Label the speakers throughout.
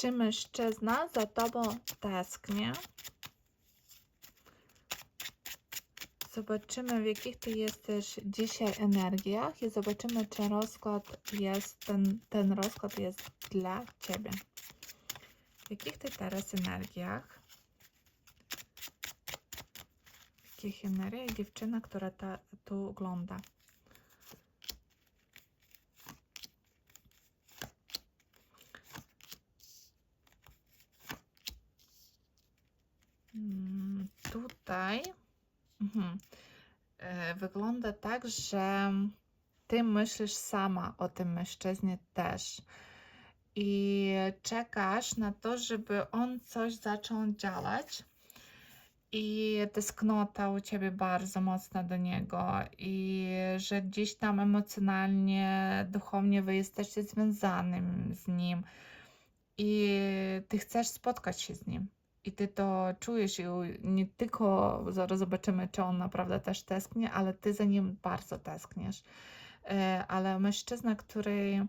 Speaker 1: Czy mężczyzna za tobą tęsknie? Zobaczymy, w jakich ty jesteś dzisiaj energiach i zobaczymy, czy rozkład jest, ten, ten rozkład jest dla ciebie. W jakich ty teraz energiach? W jakich energiach dziewczyna, która ta, tu ogląda? Mm, Tutaj mhm. E, wygląda tak, że ty myślisz sama o tym mężczyźnie też i czekasz na to, żeby on coś zaczął działać. I tęsknota u ciebie bardzo mocna do niego, i że gdzieś tam emocjonalnie, duchownie wy jesteście związanym z nim, i ty chcesz spotkać się z nim. I ty to czujesz, i nie tylko zaraz zobaczymy, czy on naprawdę też tęsknie, ale ty za nim bardzo tęskniesz. E, Ale mężczyzna, który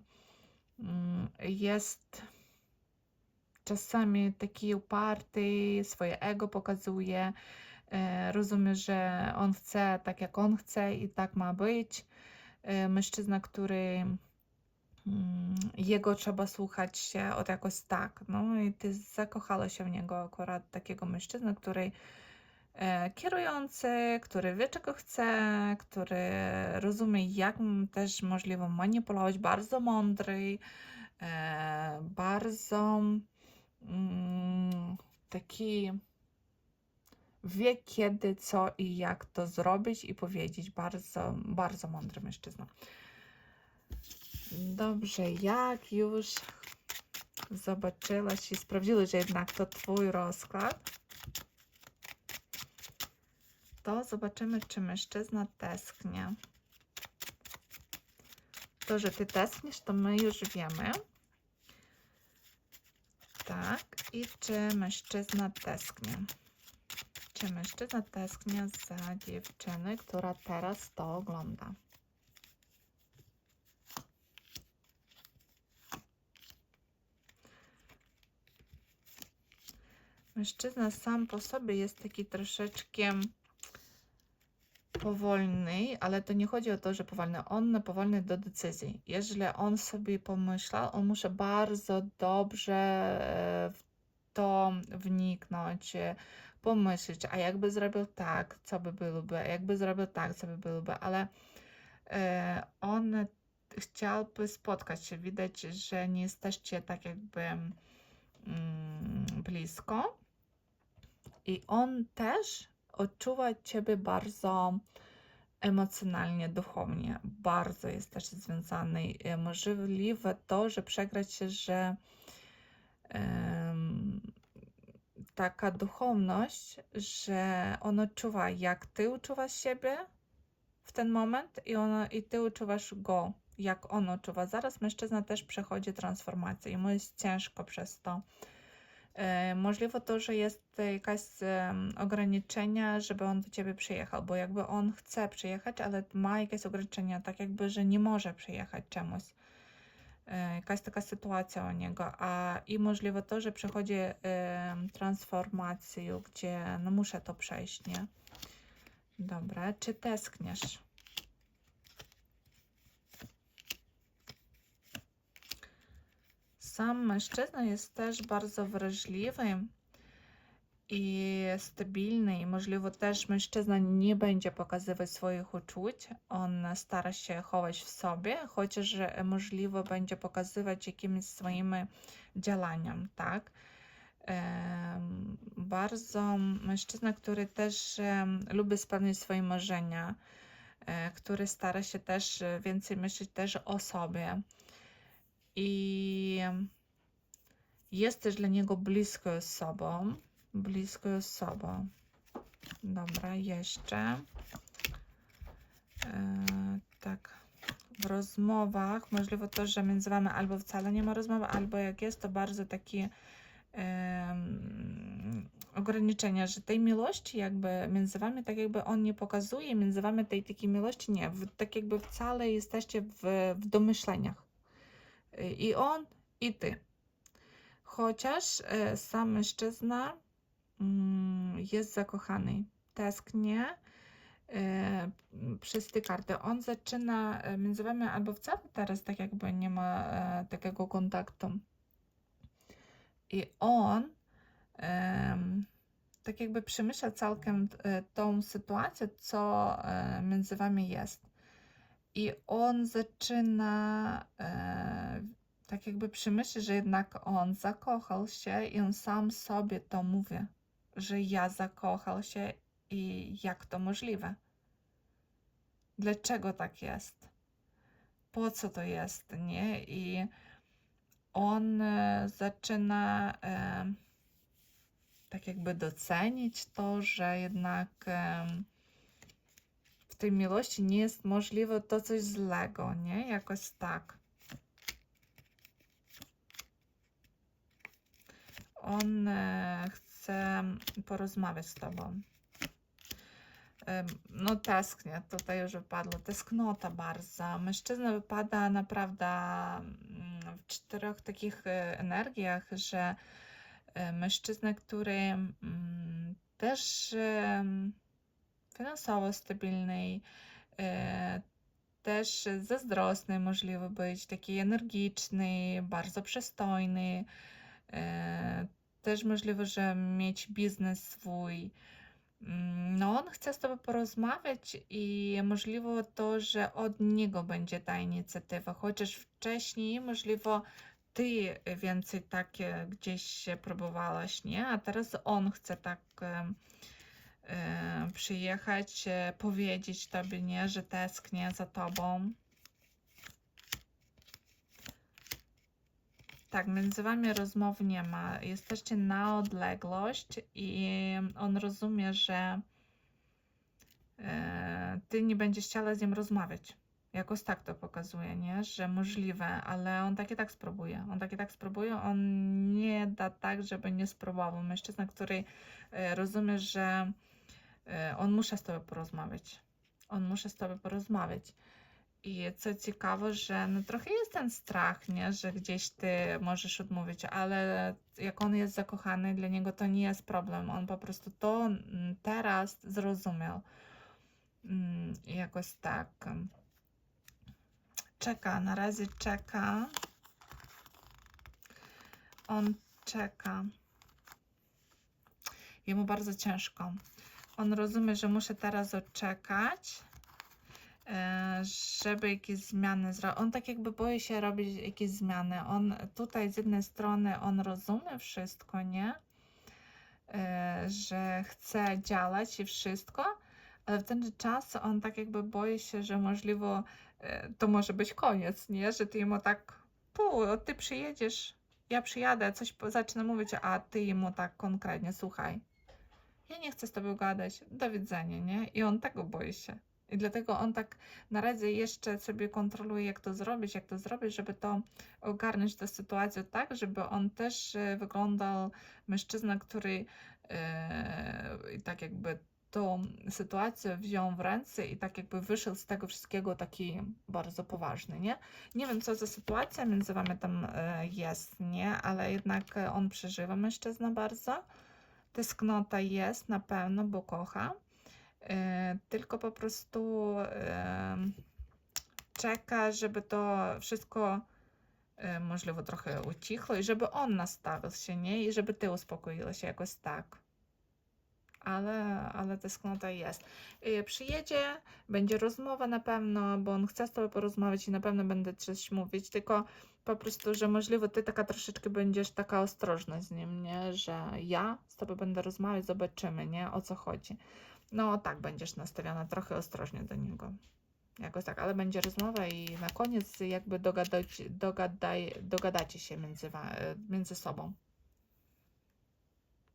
Speaker 1: mm, jest czasami taki uparty, swoje ego pokazuje, e, rozumie, że on chce tak, jak on chce i tak ma być. E, Mężczyzna, który jego trzeba słuchać się od jakoś tak. No i ty zakochała się w niego akurat takiego mężczyznę, który e, kierujący, który wie czego chce, który rozumie jak też możliwe manipulować, bardzo mądry, e, bardzo mm, taki wie kiedy, co i jak to zrobić i powiedzieć. Bardzo, bardzo mądry mężczyzna. Dobrze, jak już zobaczyłaś i sprawdziłaś, że jednak to Twój rozkład, to zobaczymy, czy mężczyzna tęsknie. To, że Ty tęsknisz, to my już wiemy. Tak, i czy mężczyzna tęsknie? Czy mężczyzna tęsknie za dziewczyny, która teraz to ogląda? Mężczyzna sam po sobie jest taki troszeczkę powolny, ale to nie chodzi o to, że powolny. On powolny do decyzji. Jeżeli on sobie pomyślał, on musi bardzo dobrze w to wniknąć, pomyśleć, a jakby zrobił tak, co by byłoby, a jakby zrobił tak, co by byłoby, ale e, on chciałby spotkać się. Widać, że nie jesteście tak jakby mm, blisko. I on też odczuwa Ciebie bardzo emocjonalnie, duchownie. Bardzo jesteście związani. E, Możliwe to, że przegrać się, że em, taka duchowność, że on odczuwa, jak Ty uczuwasz siebie w ten moment i, ono, i Ty uczuwasz go, jak on odczuwa. Zaraz mężczyzna też przechodzi transformację i mu jest ciężko przez to. E, Możliwe to, że jest jakaś ograniczenia, żeby on do ciebie przyjechał, bo jakby on chce przyjechać, ale ma jakieś ograniczenia, tak jakby, że nie może przyjechać czemuś. E, Jakaś taka sytuacja u niego, a i możliwe to, że przechodzi transformację, gdzie no muszę to przejść, nie? Dobra, czy tęskniesz? Sam mężczyzna jest też bardzo wrażliwy i stabilny, i możliwe też mężczyzna nie będzie pokazywać swoich uczuć. On stara się chować w sobie, chociaż możliwe będzie pokazywać jakimiś swoimi działaniami, tak? Bardzo mężczyzna, który też lubi spełnić swoje marzenia, e, który stara się też e, więcej myśleć też o sobie i jest też dla niego blisko z sobą. Blisko z sobą. Dobra, jeszcze. E, tak. W rozmowach możliwe to, że między wami albo wcale nie ma rozmowy, albo jak jest, to bardzo takie em, ograniczenia, że tej miłości jakby między wami tak jakby on nie pokazuje, między wami tej takiej miłości nie. Tak jakby wcale jesteście w, w domyśleniach. I on, i ty. chociaż e, sam mężczyzna mm, jest zakochany. Tęsknie e, przez te karty. On zaczyna e, między wami albo wcale teraz tak jakby nie ma takiego kontaktu. I on tak jakby przemyśla całkiem tą sytuację, co między wami jest. I on zaczyna e, tak jakby przemyśleć, że jednak on zakochał się i on sam sobie to mówi, że ja zakochał się i jak to możliwe. Dlaczego tak jest? Po co to jest, nie? I on e, zaczyna e, tak jakby docenić to, że jednak w tej miłości nie jest możliwe to coś złego, nie? Jakoś tak. On e, chce porozmawiać z tobą. No tęsknię, tutaj już wypadło, tęsknota bardzo. Mężczyzna wypada naprawdę mm, w czterech takich e, energiach, że e, mężczyzna, który mm, też stabilny, e, też zazdrosny możliwy być, taki energiczny, bardzo przystojny, też możliwe, że mieć biznes swój. No, on chce z tobą porozmawiać i możliwe to, że od niego będzie ta inicjatywa, chociaż wcześniej możliwe ty więcej takie gdzieś się próbowałaś, nie? A teraz on chce tak przyjechać, e, powiedzieć tobie, nie, że tęsknię za tobą. Tak, między wami rozmów nie ma. Jesteście na odległość i on rozumie, że e, ty nie będziesz chciała z nim rozmawiać. Jakoś tak to pokazuje, nie? Że możliwe, ale on tak i tak spróbuje. On tak i tak spróbuje, on nie da tak, żeby nie spróbował. Mężczyzna, który e, rozumie, że e, on musi z tobą porozmawiać. On musi z tobą porozmawiać. I co ciekawe, że no trochę jest ten strach, nie? że gdzieś ty możesz odmówić, ale jak on jest zakochany, dla niego to nie jest problem. On po prostu to mm, teraz zrozumiał. Mm, i Jakoś tak. Czeka, na razie czeka. On czeka. Jemu bardzo ciężko. On rozumie, że muszę teraz odczekać e, żeby jakieś zmiany zrobić. On tak jakby boi się robić jakieś zmiany. On tutaj z jednej strony on rozumie wszystko, nie? E, Że chce działać i wszystko, ale w ten czas on tak jakby boi się, że możliwe to może być koniec, nie? Że ty jemu tak, pu, ty przyjedziesz, ja przyjadę, coś zacznę mówić, a ty jemu tak konkretnie, słuchaj, ja nie chcę z tobą gadać, do widzenia, nie? I on tego boi się. I dlatego on tak na razie jeszcze sobie kontroluje, jak to zrobić, jak to zrobić, żeby to ogarnąć tę sytuację tak, żeby on też e, wyglądał mężczyzna, który i tak jakby tą sytuację wziął w ręce i tak jakby wyszedł z tego wszystkiego taki bardzo poważny, nie? Nie wiem, co za sytuacja między wami tam e, jest, nie? Ale jednak on przeżywa mężczyzna bardzo. Tęsknota jest na pewno, bo kocha. E, tylko po prostu e, czeka, żeby to wszystko e, możliwe trochę ucichło i żeby on nastawił się, nie? I żeby ty uspokoiła się jakoś tak. Ale, ale tęsknota jest. E, Przyjedzie, będzie rozmowa na pewno, bo on chce z tobą porozmawiać i na pewno będę coś mówić, tylko po prostu, że możliwe ty taka troszeczkę będziesz taka ostrożna z nim, nie? Że ja z tobą będę rozmawiać, zobaczymy, nie? O co chodzi. No tak, będziesz nastawiona trochę ostrożnie do niego. Jakoś tak, ale będzie rozmowa i na koniec jakby dogadać, dogadaj, dogadacie się między, między sobą.